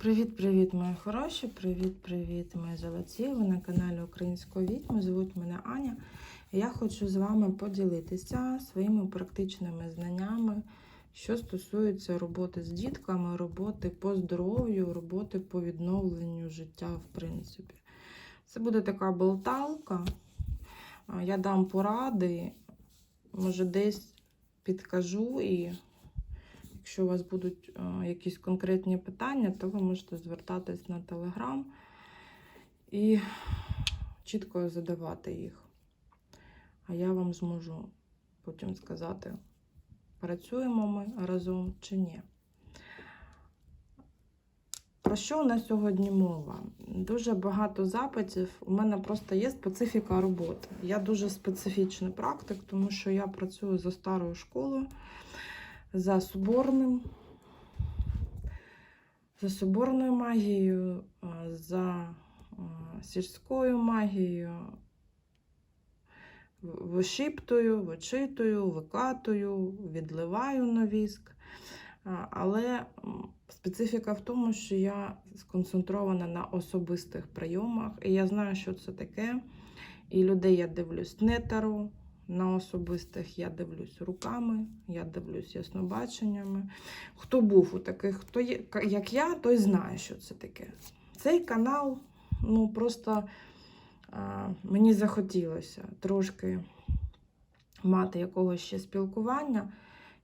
Привіт-привіт, мої хороші! Привіт-привіт, мої золоті! Ви на каналі Української відьми. Звуть мене Аня. Я хочу з вами поділитися своїми практичними знаннями, що стосується роботи з дітками, роботи по здоров'ю, роботи по відновленню життя, в принципі. Це буде така болталка. Я дам поради, може, десь підкажу і. Якщо у вас будуть е, якісь конкретні питання, то ви можете звертатись на телеграм і чітко задавати їх. А я вам зможу потім сказати, працюємо ми разом чи ні. Про що у нас сьогодні мова? Дуже багато запитів. У мене просто є специфіка роботи. Я дуже специфічний практик, тому що я працюю за старою школою за соборним, за соборною магією, за сільською магією, в- вишіптую, вичитую, викатую, відливаю на віск. Але специфіка в тому, що я сконцентрована на особистих прийомах, і я знаю, що це таке. І людей я дивлюсь не таро, на особистих я дивлюсь руками, я дивлюсь яснобаченнями. Хто був у таких, хто є, як я, той знає, що це таке. Цей канал, ну просто а, мені захотілося трошки мати якогось ще спілкування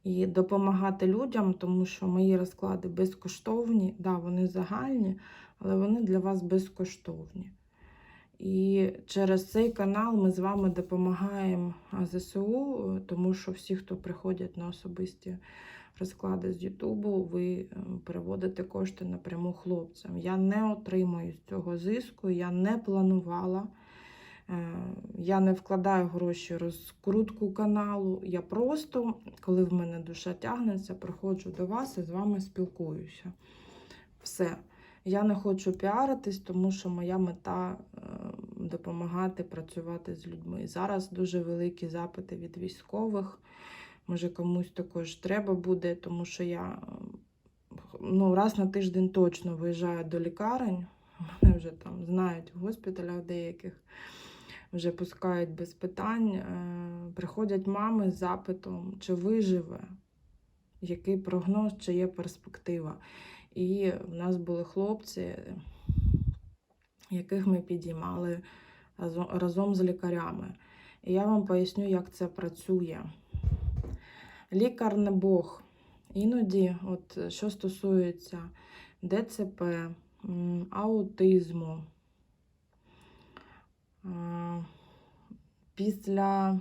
і допомагати людям, тому що мої розклади безкоштовні, да, вони загальні, але вони для вас безкоштовні. І через цей канал ми з вами допомагаємо ЗСУ, тому що всі, хто приходять на особисті розклади з Ютубу, ви е, переводите кошти напряму хлопцям. Я не отримую з цього зиску, я не планувала. е, Я не вкладаю гроші розкрутку каналу. Я просто, коли в мене душа тягнеться, приходжу до вас і з вами спілкуюся. Все. Я не хочу піаритись, тому що моя мета е, допомагати працювати з людьми. Зараз дуже великі запити від військових. Може, комусь також треба буде, тому що я ну, раз на тиждень точно виїжджаю до лікарень. Мене вже там знають в госпіталях деяких, вже пускають без питань. Е, Приходять мами з запитом, чи виживе, який прогноз, чи є перспектива. І в нас були хлопці, яких ми підіймали разом, з лікарями. І я вам поясню, як це працює. Лікар не Бог. Іноді, от що стосується ДЦП, аутизму, після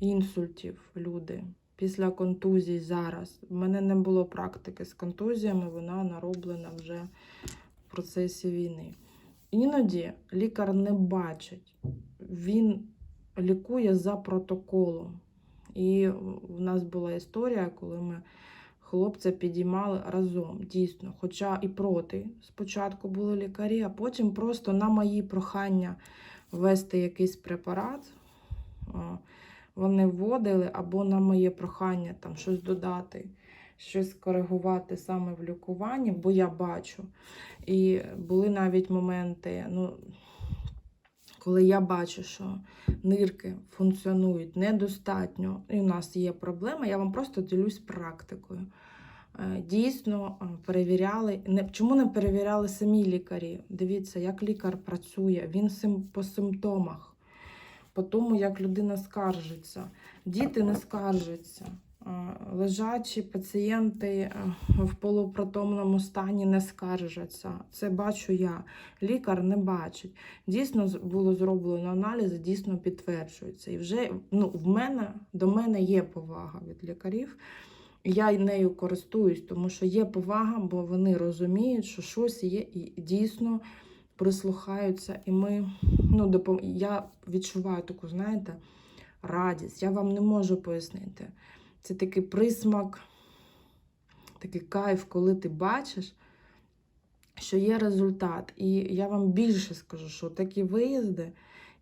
інсультів люди, після контузій зараз. В мене не було практики з контузіями, вона нароблена вже в процесі війни. Іноді лікар не бачить, він лікує за протоколом. І в нас була історія, коли ми хлопця підіймали разом, дійсно. Хоча і проти спочатку були лікарі, а потім просто на мої прохання ввести якийсь препарат. Вони вводили або на моє прохання там щось додати, щось коригувати саме в лікуванні, бо я бачу. І були навіть моменти, ну, коли я бачу, що нирки функціонують недостатньо, і у нас є проблема, я вам просто ділюсь практикою. Е, Дійсно е, перевіряли. Не, чому не перевіряли самі лікарі? Дивіться, як лікар працює, він сим, по симптомах, по тому, як людина скаржиться. Діти не скаржаться. Е, Лежачі пацієнти е, в полупротомному стані не скаржаться. Це бачу я. Лікар не бачить. Дійсно було зроблено аналізи, дійсно підтверджується. І вже ну, в мене до мене є повага від лікарів. Я нею користуюсь, тому що є повага, бо вони розуміють, що щось є і дійсно прислухаються. І ми, ну, допом... я відчуваю таку, знаєте, радість. Я вам не можу пояснити. Це такий присмак, такий кайф, коли ти бачиш, що є результат. І я вам більше скажу, що такі виїзди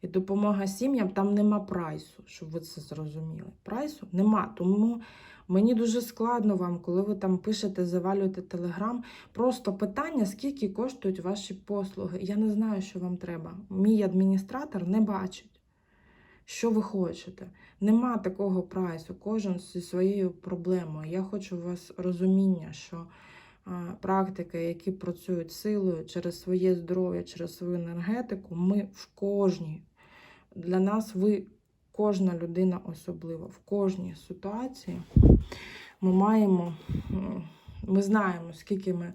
і допомога сім'ям там нема прайсу, щоб ви це зрозуміли. Прайсу нема. Тому Мені дуже складно вам, коли ви там пишете, завалюєте телеграм. Просто питання, скільки коштують ваші послуги. Я не знаю, що вам треба. Мій адміністратор не бачить, що ви хочете. Нема такого прайсу, кожен зі своєю проблемою. Я хочу у вас розуміння, що практики, які працюють силою через своє здоров'я, через свою енергетику, ми в кожній. Для нас ви кожна людина особлива. В кожній ситуації ми маємо, ми знаємо, скільки ми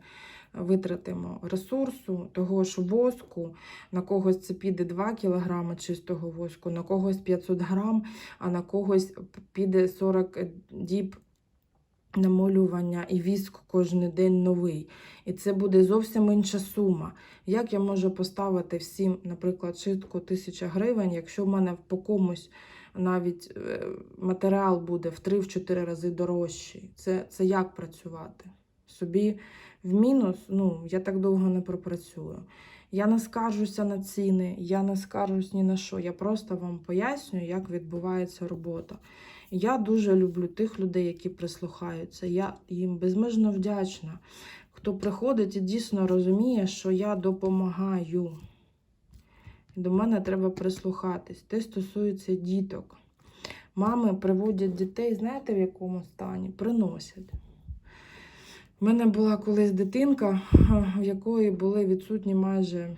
витратимо ресурсу, того ж воску, на когось це піде 2 кг чистого воску, на когось 500 грам, а на когось піде 40 діб намолювання і віск кожен день новий. І це буде зовсім інша сума. Як я можу поставити всім, наприклад, чистку 1000 гривень, якщо в мене по комусь навіть е, матеріал буде в 3-4 рази дорожчий? Це, це як працювати? Собі в мінус, ну, я так довго не пропрацюю. Я не скаржуся на ціни, я не скаржусь ні на що. Я просто вам пояснюю, як відбувається робота. Я дуже люблю тих людей, які прислухаються. Я їм безмежно вдячна, хто приходить і дійсно розуміє, що я допомагаю. До мене треба прислухатись. Те стосується діток. Мами приводять дітей, знаєте, в якому стані? Приносять. У мене була колись дитинка, в якої були відсутні майже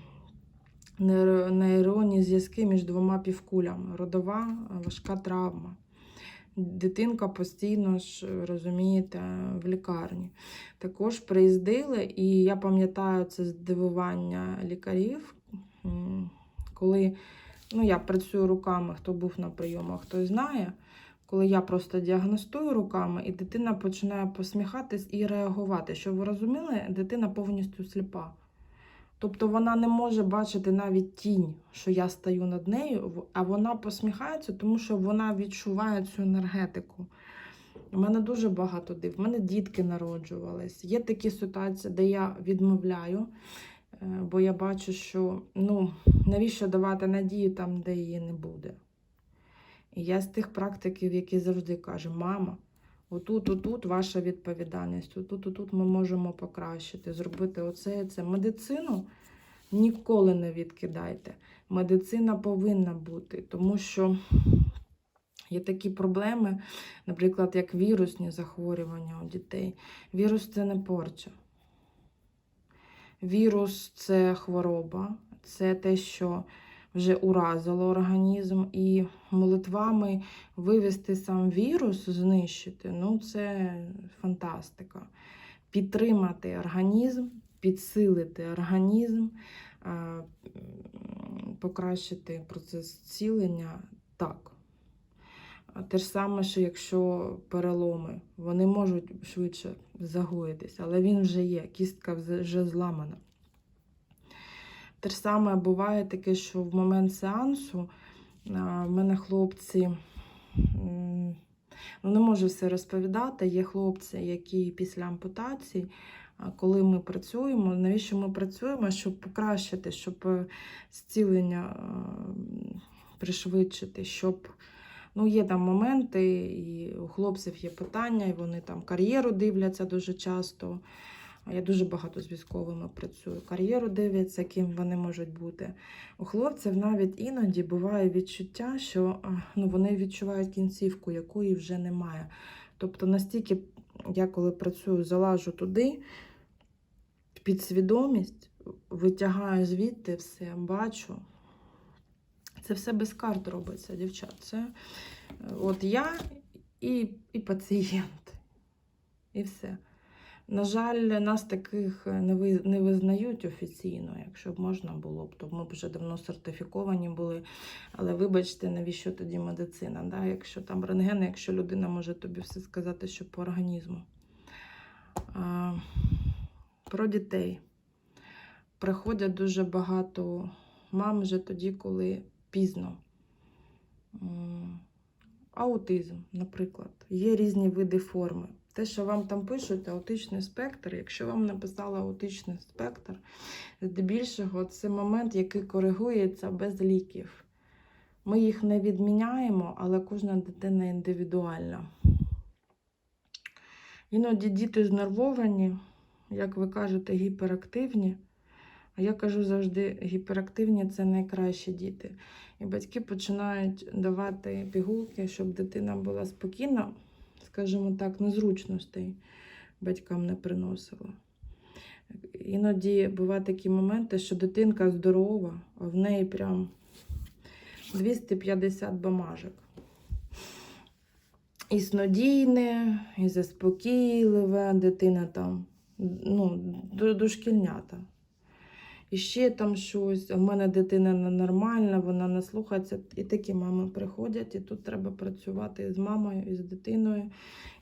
нейронні зв'язки між двома півкулями. Родова важка травма. Дитинка постійно ж, розумієте, в лікарні. Також приїздили, і я пам'ятаю це здивування лікарів, коли ну, я працюю руками, хто був на прийомах, хто знає. Коли я просто діагностую руками, і дитина починає посміхатись і реагувати. Щоб ви розуміли, дитина повністю сліпа. Тобто вона не може бачити навіть тінь, що я стою над нею, а вона посміхається, тому що вона відчуває цю енергетику. У мене дуже багато див. У мене дітки народжувались. Є такі ситуації, де я відмовляю, е, бо я бачу, що ну, навіщо давати надію там, де її не буде. І я з тих практиків, які завжди кажуть, мама, отут, отут ваша відповідальність, отут, отут ми можемо покращити, зробити оце і це. Медицину ніколи не відкидайте. Медицина повинна бути, тому що є такі проблеми, наприклад, як вірусні захворювання у дітей. Вірус це не порча. Вірус це хвороба, це те, що вже уразило організм, і молитвами вивести сам вірус, знищити ну це фантастика. Підтримати організм, підсилити організм, покращити процес зцілення так. Те ж саме, що якщо переломи, вони можуть швидше загоїтися, але він вже є, кістка вже- зламана. Те ж саме буває таке, що в момент сеансу в мене хлопці, ну не можу все розповідати, є хлопці, які після ампутації, коли ми працюємо, навіщо ми працюємо, щоб покращити, щоб е, зцілення пришвидшити, щоб Ну, є там моменти, і у хлопців є питання, і вони там кар'єру дивляться дуже часто. Я дуже багато з військовими працюю. Кар'єру дивляться, ким вони можуть бути. У хлопців навіть іноді буває відчуття, що ну, вони відчувають кінцівку, якої вже немає. Тобто настільки я коли працюю, залажу туди, в підсвідомість, витягаю звідти все, бачу. Це все без карт робиться, дівчат. Це е, от я і, і пацієнт. І все. На жаль, нас таких не, визнають офіційно. Якщо б можна було б, то ми б вже давно сертифіковані були. Але вибачте, навіщо тоді медицина? Да? Якщо там рентген, якщо людина може тобі все сказати, що по організму. А, про дітей. Приходять дуже багато мам вже тоді, коли пізно. Аутизм, наприклад. Є різні види форми. Те, що вам там пишуть, аутичний спектр, якщо вам написали аутичний спектр, здебільшого це момент, який коригується без ліків. Ми їх не відміняємо, але кожна дитина індивідуальна. Іноді діти знервовані, як ви кажете, гіперактивні. А я кажу завжди, гіперактивні це найкращі діти. І батьки починають давати пігулки, щоб дитина була спокійна, скажімо так, незручностей батькам не приносила. Іноді бувають такі моменти, що дитинка здорова, а в неї прям 250 бумажок. І снодійне, і заспокійливе, дитина там, ну, дошкільнята. І ще там щось, в мене дитина ненормальна, вона не слухається. І такі мами приходять, і тут треба працювати з мамою, і з дитиною.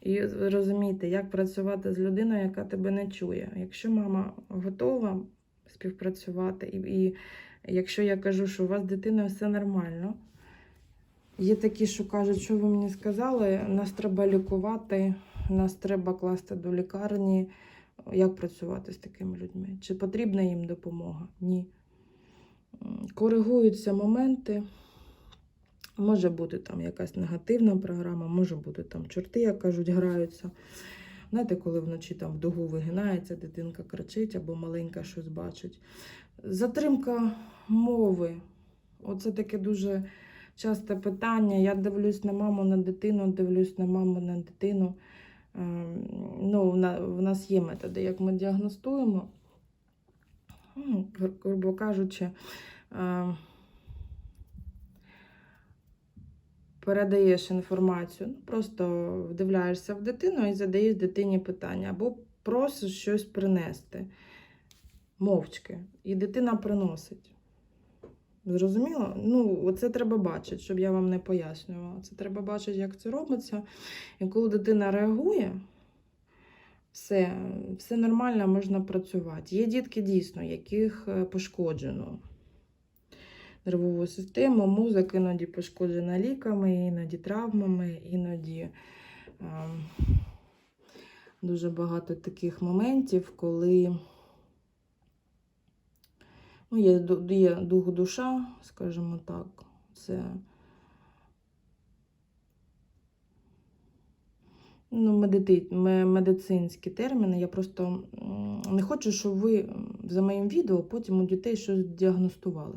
І розумієте, як працювати з людиною, яка тебе не чує. Якщо мама готова співпрацювати, і, і якщо я кажу, що у вас з дитиною все нормально, є такі, що кажуть, що ви мені сказали, нас треба лікувати, нас треба класти до лікарні. Як працювати з такими людьми? Чи потрібна їм допомога? Ні. Коригуються моменти. Може бути там якась негативна програма, може бути там чорти, як кажуть, граються. Знаєте, коли вночі там в дугу вигинається, дитинка кричить або маленька щось бачить. Затримка мови. Оце таке дуже часте питання. Я дивлюсь на маму, на дитину, дивлюсь на маму, на дитину. Ем, Ну, в нас є методи, як ми діагностуємо. Ну, грубо кажучи, ем, передаєш інформацію, ну, просто вдивляєшся в дитину і задаєш дитині питання, або просиш щось принести мовчки, і дитина приносить. Зрозуміло? Ну, це треба бачити, щоб я вам не пояснювала. Це треба бачити, як це робиться. І коли дитина реагує, все, все нормально, можна працювати. Є дітки дійсно, яких е, пошкоджено нервову систему, мозок іноді пошкоджена ліками, іноді травмами, іноді ем, дуже багато таких моментів, коли ну, є, є дух душа, скажімо так. Це ну, медити... медицинські терміни. Я просто не хочу, щоб ви за моїм відео потім у дітей щось діагностували.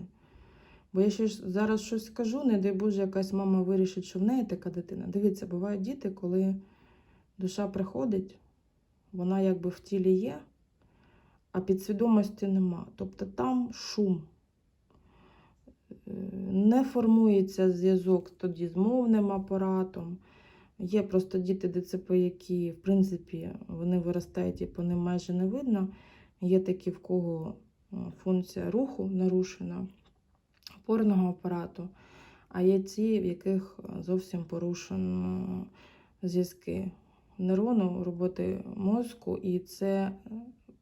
Бо я ще зараз щось скажу, не дай Боже, якась мама вирішить, що в неї така дитина. Дивіться, бувають діти, коли душа приходить, вона якби в тілі є, а підсвідомості нема. Тобто там шум. Е, Не формується зв'язок тоді з мовним апаратом. Є просто діти ДЦП, які, в принципі, вони виростають і по ним майже не видно. Є такі, в кого е, функція руху нарушена, опорного апарату, а є ті, в яких зовсім порушено зв'язки нейрону, роботи мозку, і це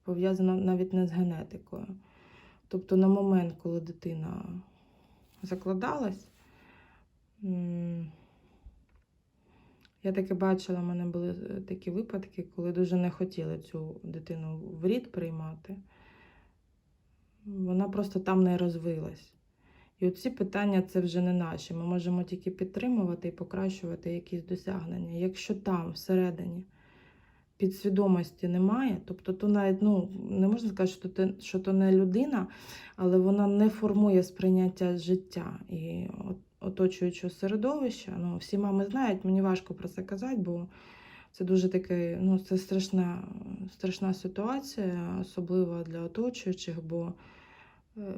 пов'язано навіть не з генетикою. Тобто на момент, коли дитина закладалась, я таки бачила, в мене були е, такі випадки, коли дуже не хотіли цю дитину в рід приймати. Вона просто там не розвилась. І оці питання це вже не наші. Ми можемо тільки підтримувати і покращувати якісь досягнення. Якщо там всередині підсвідомості немає, тобто то навіть ну, не можна сказати, що то, що то не людина, але вона не формує сприйняття життя і оточуючого середовища. Ну, всі мами знають, мені важко про це казати, бо це дуже таке, ну, це страшна, страшна ситуація, особливо для оточуючих, бо е,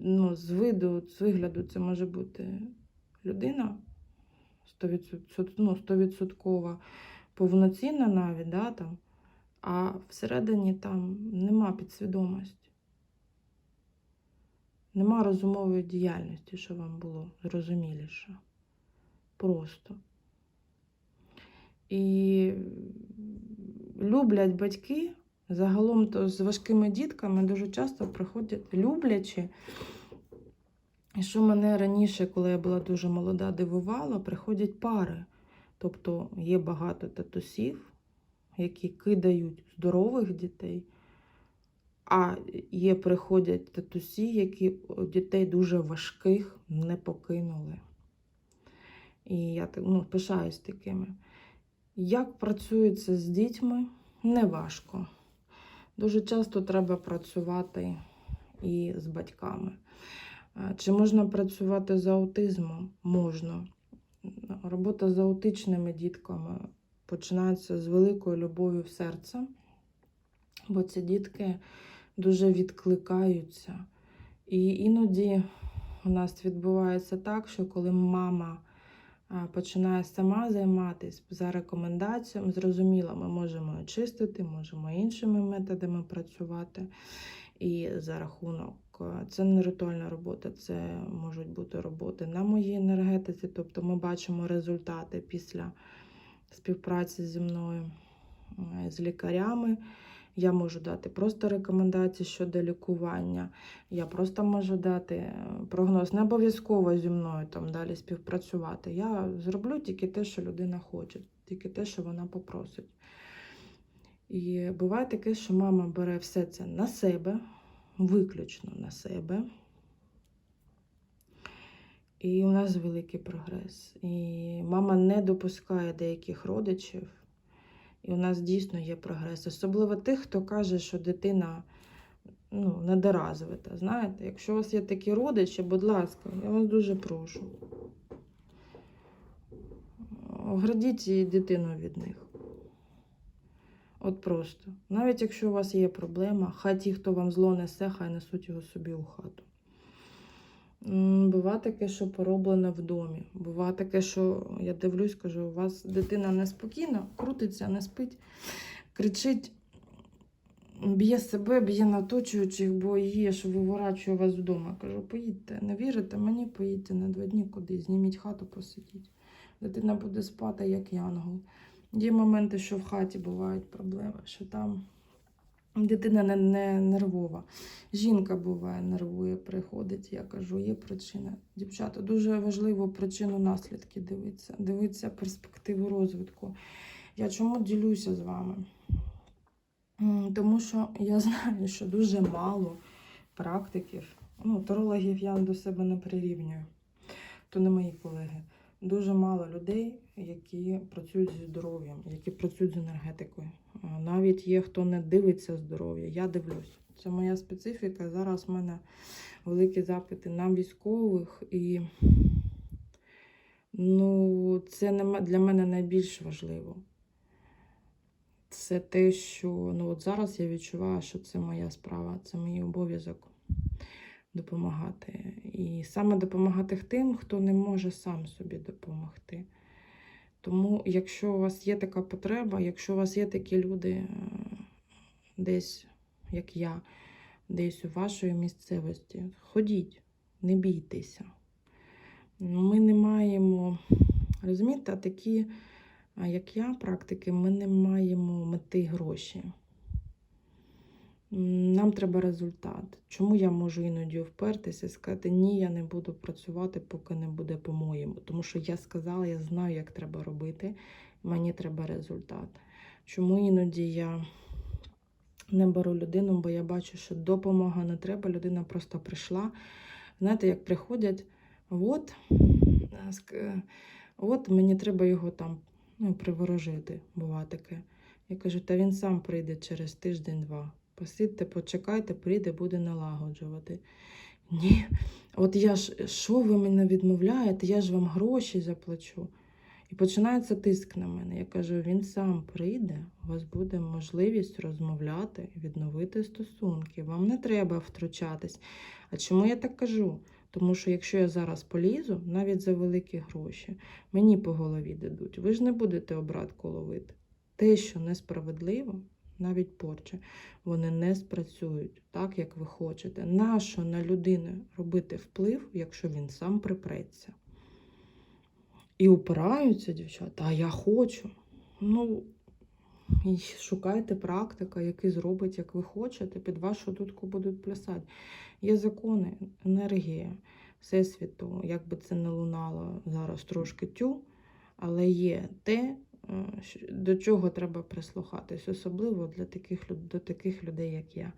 ну, з виду, з вигляду це може бути людина 100%, ну, 100% повноцінна навіть, да, там, а всередині там нема підсвідомості. Нема розумової діяльності, що вам було зрозуміліше. Просто. І люблять батьки, загалом то з важкими дітками дуже часто приходять люблячи. І що мене раніше, коли я була дуже молода, дивувало, приходять пари. Тобто є багато татусів, які кидають здорових дітей, а є приходять татусі, які дітей дуже важких не покинули. І я ну, пишаюсь такими. Як працюється з дітьми, неважко. Дуже часто треба працювати і з батьками. Чи можна працювати з аутизмом? Можна. Робота з аутичними дітками починається з великою любов'ю в серце, бо ці дітки дуже відкликаються. І іноді у нас відбувається так, що коли мама починає сама займатися за рекомендаціями, зрозуміло, ми можемо очистити, можемо іншими методами працювати. І за рахунок е, це не ритуальна робота, це можуть бути роботи на моїй енергетиці. Тобто ми бачимо результати після співпраці зі мною е, з лікарями. Я можу дати просто рекомендації щодо лікування. Я просто можу дати е, прогноз. Не обов'язково зі мною там далі співпрацювати. Я зроблю тільки те, що людина хоче, тільки те, що вона попросить. І буває таке, що мама бере все це на себе, виключно на себе. І у нас великий прогрес. І мама не допускає деяких родичів. І у нас дійсно є прогрес. Особливо тих, хто каже, що дитина ну, недоразвита. Знаєте, якщо у вас є такі родичі, будь ласка, я вас дуже прошу. Оградіть дитину від них. От просто. Навіть якщо у вас є проблема, хай ті, хто вам зло несе, хай несуть його собі у хату. М, Бува таке, що пороблено в домі. Бува таке, що я дивлюсь, кажу, у вас дитина неспокійна, крутиться, не спить, кричить, б'є себе, б'є на оточуючих, бо її аж виворачує вас вдома. Кажу, поїдьте, не вірите мені, поїдьте на два дні кудись, зніміть хату, посидіть. Дитина буде спати, як янгол. Є моменти, що в хаті бувають проблеми, що там дитина не, не нервова. Жінка буває, нервує, приходить. Я кажу, є причина. Дівчата, дуже важливо причину наслідки дивитися, дивитися перспективу розвитку. Я чому ділюся з вами? Тому що я знаю, що дуже мало практиків, ну, тарологів я до себе не прирівнюю, то не мої колеги. Дуже мало людей, які працюють зі здоров'ям, які працюють з енергетикою. Навіть є хто не дивиться здоров'я. Я дивлюсь. Це моя специфіка. Зараз в мене великі запити на військових, і ну, це для мене найбільш важливо. Це те, що ну, от зараз я відчуваю, що це моя справа, це мій обов'язок допомагати. І саме допомагати тим, хто не може сам собі допомогти. Тому, якщо у вас є така потреба, якщо у вас є такі люди е, десь, як я, десь у вашої місцевості, ходіть, не бійтеся. Ми не маємо, розумієте, такі, як я, практики, ми не маємо мети гроші. Нам треба результат. Чому я можу іноді впертися і сказати, ні, я не буду працювати, поки не буде по-моєму. Тому що я сказала, я знаю, як треба робити, мені треба результат. Чому іноді я не беру людину, бо я бачу, що допомога не треба, людина просто прийшла. Знаєте, як приходять, от, е, от мені треба його там ну, приворожити, бува таке. Я кажу, та він сам прийде через тиждень-два. Посидьте, почекайте, прийде, буде налагоджувати. Ні, от я ж, що ви мене відмовляєте? Я ж вам гроші заплачу. І починається тиск на мене. Я кажу, він сам прийде, у вас буде можливість розмовляти, відновити стосунки. Вам не треба втручатись. А чому я так кажу? Тому що якщо я зараз полізу, навіть за великі гроші, мені по голові дадуть. Ви ж не будете обратку ловити. Те, що несправедливо, навіть порча, вони не спрацюють так, як ви хочете. Нащо на людину робити вплив, якщо він сам припреться? І упираються дівчата, а я хочу. Ну, і шукайте практика, який зробить, як ви хочете, під вашу дудку будуть плясати. Є закони, енергія Всесвіту, як би це не лунало зараз трошки тю, але є те, до чого треба прислухатись, особливо для таких, до таких людей, як я.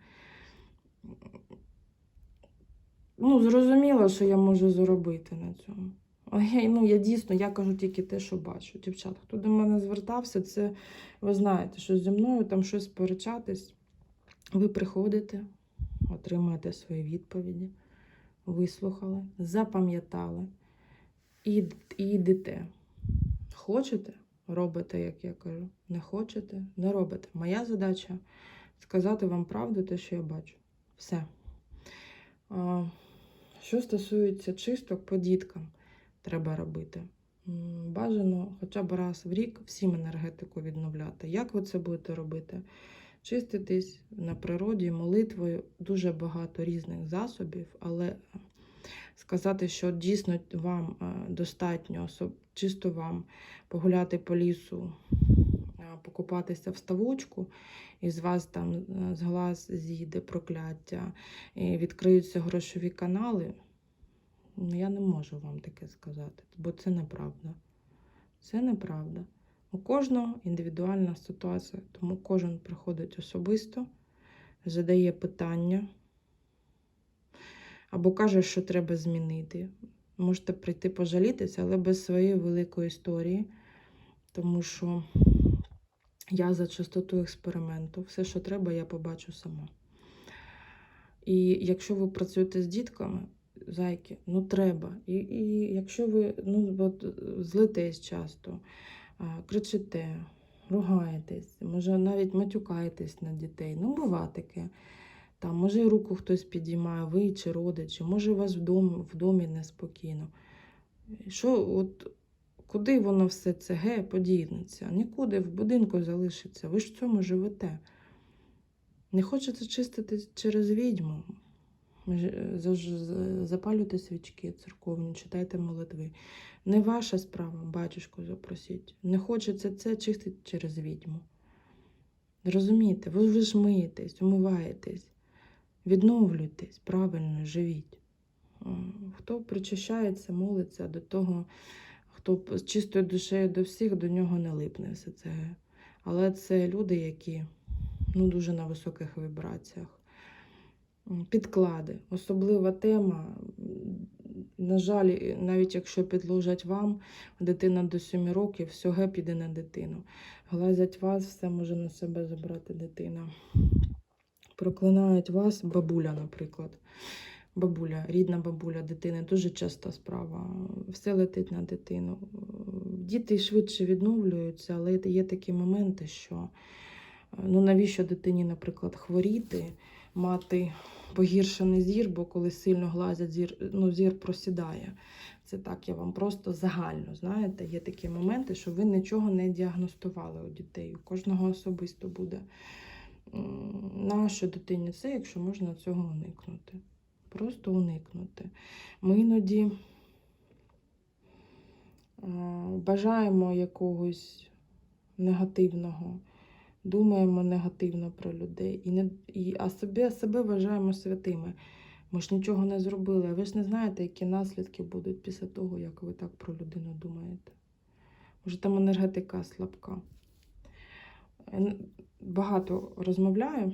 Ну, зрозуміло, що я можу заробити на цьому. Я, ну, я дійсно я кажу тільки те, що бачу. Дівчат, хто до мене звертався, це ви знаєте, що зі мною там щось сперечатись. Ви приходите, отримаєте свої відповіді, вислухали, запам'ятали і, і йдете. Хочете, робите, як я кажу. Не хочете, не робите. Моя задача сказати вам правду, те, що я бачу. Все. Що стосується чисток по діткам, треба робити. Бажано хоча б раз в рік всім енергетику відновляти. Як ви це будете робити? Чиститись на природі молитвою, дуже багато різних засобів, але сказати, що дійсно вам е, достатньо, чисто вам погуляти по лісу, е, покупатися в ставочку, і з вас там е, з глаз зійде прокляття, і відкриються грошові канали. Ну, Я не можу вам таке сказати, бо це неправда. Це неправда. У кожного індивідуальна ситуація, тому кожен приходить особисто, задає питання або каже, що треба змінити. Можете прийти пожалітися, але без своєї великої історії, тому що я за чистоту експерименту. Все, що треба, я побачу сама. І якщо ви працюєте з дітками, зайки, ну треба. І, і якщо ви ну, от, злитесь часто, кричите, ругаєтесь, може навіть матюкаєтесь на дітей, ну бува таке. Там, може, і руку хтось підіймає, ви чи родичі, може, у вас в домі, в домі неспокійно. Що, от, куди воно все це ге подінеться? Нікуди в будинку залишиться. Ви ж в цьому живете. Не хочете чистити через відьму. З- Запалюйте свічки церковні, читайте молитви. Не ваша справа, батюшку запросіть. Не хочеться це чистити через відьму. Розумієте, ви ж миєтесь, умиваєтесь, відновлюйтесь, правильно живіть. Хто причащається, молиться до того, хто з чистою душею до всіх, до нього не липне все це. Але це люди, які ну, дуже на високих вібраціях. Підклади, особлива тема. На жаль, навіть якщо підложать вам, дитина до 7 років, всього піде на дитину. Глазять вас, все може на себе забрати дитина. Проклинають вас, бабуля, наприклад. Бабуля, рідна бабуля дитини, дуже часта справа. Все летить на дитину. Діти швидше відновлюються, але є такі моменти, що ну навіщо дитині, наприклад, хворіти, мати погіршений зір, бо коли сильно глазять, зір, ну, зір просідає. Це так, я вам просто загально, знаєте, є такі моменти, що ви нічого не діагностували у дітей. У кожного особисто буде. Нащо дитині це, якщо можна цього уникнути? Просто уникнути. Ми іноді е, бажаємо якогось негативного, думаємо негативно про людей, і не, і, а себе, себе вважаємо святими. Ми ж нічого не зробили. Ви ж не знаєте, які наслідки будуть після того, як ви так про людину думаєте. Може, там енергетика слабка. Ен- Багато розмовляю.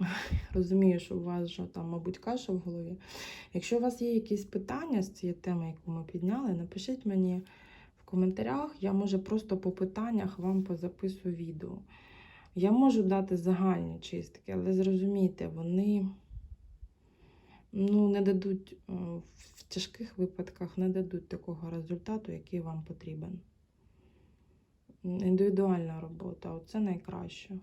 Розумію, що у вас вже там, мабуть, каша в голові. Якщо у вас є якісь питання з цієї теми, яку ми підняли, напишіть мені в коментарях. Я може просто по питаннях вам позаписую відео. Я можу дати загальні чистки, але зрозумійте, вони ну, не дадуть е, в тяжких випадках не дадуть такого результату, який вам потрібен. Індивідуальна робота, оце найкраще.